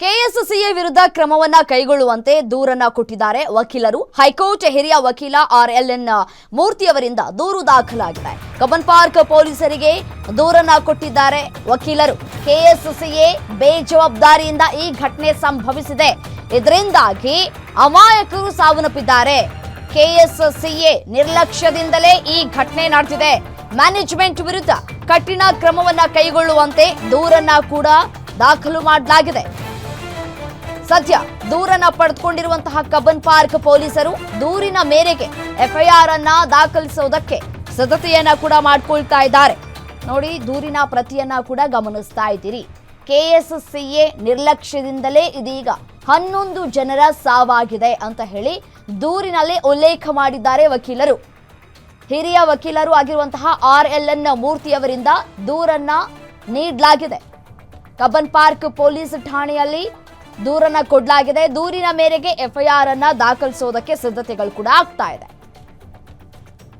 KSCA ವಿರುದ್ಧ ಕ್ರಮವನ್ನ ಕೈಗೊಳ್ಳುವಂತೆ ದೂರನ್ನ ಕೊಟ್ಟಿದ್ದಾರೆ ವಕೀಲರು. ಹೈಕೋರ್ಟ್ ಹಿರಿಯ ವಕೀಲ ಆರ್ ಎಲ್ ಎನ್ ಮೂರ್ತಿಯವರಿಂದ ದೂರು ದಾಖಲಾಗಿದೆ. ಕಬ್ಬನ್ ಪಾರ್ಕ್ ಪೊಲೀಸರಿಗೆ ದೂರನ್ನ ಕೊಟ್ಟಿದ್ದಾರೆ ವಕೀಲರು. ಕೆಎಸ್ಸಿಎ ಬೇಜವಾಬ್ದಾರಿಯಿಂದ ಈ ಘಟನೆ ಸಂಭವಿಸಿದೆ. ಇದರಿಂದಾಗಿ ಅಮಾಯಕರು ಸಾವನ್ನಪ್ಪಿದ್ದಾರೆ. ಕೆಎಸ್ಸಿಎ ನಿರ್ಲಕ್ಷ್ಯದಿಂದಲೇ ಈ ಘಟನೆ ನಡೆದಿದೆ. ಮ್ಯಾನೇಜ್ಮೆಂಟ್ ವಿರುದ್ಧ ಕಠಿಣ ಕ್ರಮವನ್ನ ಕೈಗೊಳ್ಳುವಂತೆ ದೂರನ್ನ ಕೂಡ ದಾಖಲು ಮಾಡಲಾಗಿದೆ. ಸದ್ಯ ದೂರನ್ನ ಪಡೆದುಕೊಂಡಿರುವಂತಹ ಕಬ್ಬನ್ ಪಾರ್ಕ್ ಪೊಲೀಸರು ದೂರಿನ ಮೇರೆಗೆ ಎಫ್ಐಆರ್ ಅನ್ನ ದಾಖಲಿಸುವುದಕ್ಕೆ ಸಿದ್ಧತೆಯನ್ನ ಕೂಡ ಮಾಡಿಕೊಳ್ತಾ ಇದ್ದಾರೆ. ನೋಡಿ, ದೂರಿನ ಪ್ರತಿಯನ್ನ ಕೂಡ ಗಮನಿಸ್ತಾ ಇದ್ದೀರಿ. ಕೆಎಸ್ಸಿಎ ನಿರ್ಲಕ್ಷ್ಯದಿಂದಲೇ ಇದೀಗ ಹನ್ನೊಂದು ಜನರ ಸಾವಾಗಿದೆ ಅಂತ ಹೇಳಿ ದೂರಿನಲ್ಲಿ ಉಲ್ಲೇಖ ಮಾಡಿದ್ದಾರೆ ವಕೀಲರು. ಹಿರಿಯ ವಕೀಲರು ಆಗಿರುವಂತಹ ಆರ್ ಎಲ್ ಎನ್ ಮೂರ್ತಿಯವರಿಂದ ದೂರನ್ನ ನೀಡಲಾಗಿದೆ. ಕಬ್ಬನ್ ಪಾರ್ಕ್ ಪೊಲೀಸ್ ಠಾಣೆಯಲ್ಲಿ ದೂರನ್ನ ಕೊಡಲಾಗಿದೆ. ದೂರಿನ ಮೇರೆಗೆ ಎಫ್ಐಆರ್ ಅನ್ನ ದಾಖಲಿಸೋದಕ್ಕೆ ಸಿದ್ಧತೆಗಳು ಕೂಡ ಆಗ್ತಾ ಇದೆ.